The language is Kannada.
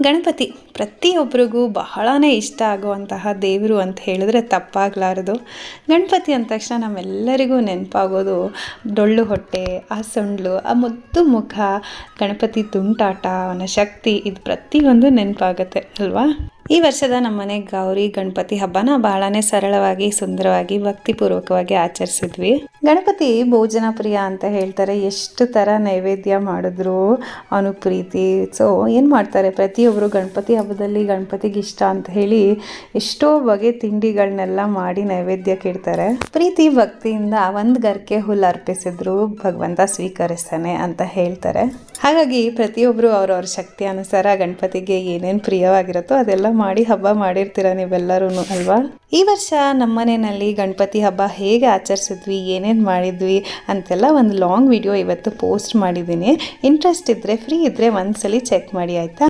ಗಣಪತಿ ಪ್ರತಿಯೊಬ್ಬರಿಗೂ ಬಹಳನೇ ಇಷ್ಟ ಆಗುವಂತಹ ದೇವರು ಅಂತ ಹೇಳಿದ್ರೆ ತಪ್ಪಾಗಲಾರದು. ಗಣಪತಿ ಅಂದ ತಕ್ಷಣ ನಮ್ಮೆಲ್ಲರಿಗೂ ನೆನಪಾಗೋದು ಡೊಳ್ಳು ಹೊಟ್ಟೆ, ಆ ಸೊಂಡ್ಲು, ಆ ಮುದ್ದು ಮುಖ, ಗಣಪತಿ ತುಂಟಾಟ, ಅವನ ಶಕ್ತಿ, ಇದು ಪ್ರತಿಯೊಂದು ನೆನಪಾಗುತ್ತೆ, ಅಲ್ವಾ? ಈ ವರ್ಷದ ನಮ್ಮನೆ ಗೌರಿ ಗಣಪತಿ ಹಬ್ಬನ ಬಹಳನೇ ಸರಳವಾಗಿ, ಸುಂದರವಾಗಿ, ಭಕ್ತಿಪೂರ್ವಕವಾಗಿ ಆಚರಿಸಿದ್ವಿ. ಗಣಪತಿ ಭೋಜನ ಪ್ರಿಯ ಅಂತ ಹೇಳ್ತಾರೆ, ಎಷ್ಟು ಥರ ನೈವೇದ್ಯ ಮಾಡಿದ್ರು ಅವನು ಪ್ರೀತಿ ಸೊ ಏನು ಮಾಡ್ತಾರೆ ಪ್ರತಿಯೊಬ್ಬರು ಗಣಪತಿ ಹಬ್ಬದಲ್ಲಿ ಗಣಪತಿಗೆ ಇಷ್ಟ ಅಂತ ಹೇಳಿ ಎಷ್ಟೋ ಬಗೆ ತಿಂಡಿಗಳನ್ನೆಲ್ಲ ಮಾಡಿ ನೈವೇದ್ಯಕ್ಕೆ ಇಡ್ತಾರೆ ಪ್ರೀತಿ ಭಕ್ತಿಯಿಂದ ಒಂದು ಗರ್ಕೆ ಹುಲ್ಲು ಅರ್ಪಿಸಿದ್ರು ಭಗವಂತ ಸ್ವೀಕರಿಸ್ತಾನೆ ಅಂತ ಹೇಳ್ತಾರೆ. ಹಾಗಾಗಿ ಪ್ರತಿಯೊಬ್ಬರು ಅವ್ರವ್ರ ಶಕ್ತಿ ಅನುಸಾರ ಗಣಪತಿಗೆ ಏನೇನು ಪ್ರಿಯವಾಗಿರುತ್ತೋ ಅದೆಲ್ಲ ಮಾಡಿ ಹಬ್ಬ ಮಾಡಿರ್ತೀರ ನೀವೆಲ್ಲರೂ ಅಲ್ವಾ? ಈ ವರ್ಷ ನಮ್ಮನೆಯಲ್ಲಿ ಗಣಪತಿ ಹಬ್ಬ ಹೇಗೆ ಆಚರಿಸಿದ್ವಿ, ಏನೇನು ಮಾಡಿದ್ವಿ ಅಂತೆಲ್ಲ ಒಂದು ಲಾಂಗ್ ವಿಡಿಯೋ ಇವತ್ತು ಪೋಸ್ಟ್ ಮಾಡಿದ್ದೀನಿ. ಇಂಟ್ರೆಸ್ಟ್ ಇದ್ದರೆ ಫ್ರೀ ಇದ್ದರೆ ಒಂದ್ಸಲಿ ಚೆಕ್ ಮಾಡಿ, ಆಯಿತಾ?